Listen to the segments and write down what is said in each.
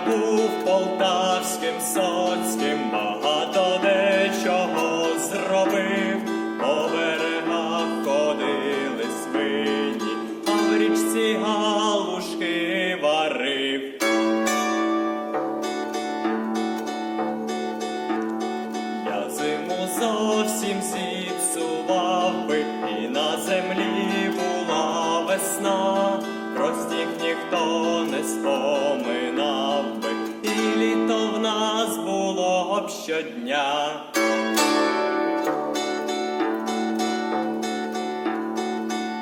був полтавським соцьким, багато дечого зробив. По берегах ходили свині, а в річці галушки варив. Я зиму зовсім зіпсував би, і на землі була весна, про ніхто не споминав б щодня.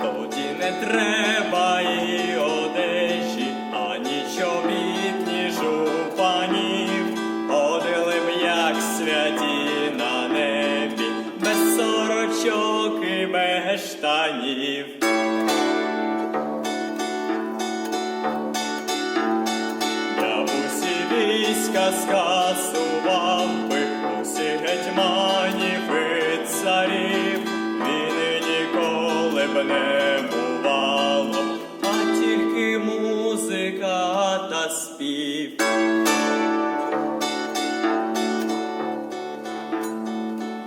Тоді не треба і одежі, ані чобіт, ні жупанів. Ходили б, як святі на небі, без сорочок і без штанів. Я не бувало, а тільки музика та спів.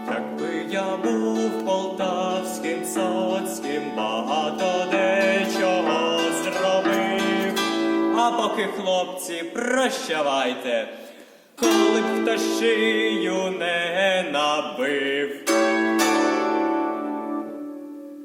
Якби я був полтавським соцьким, багато дечого зробив. А поки хлопці, прощавайте, коли б хто шию не набив.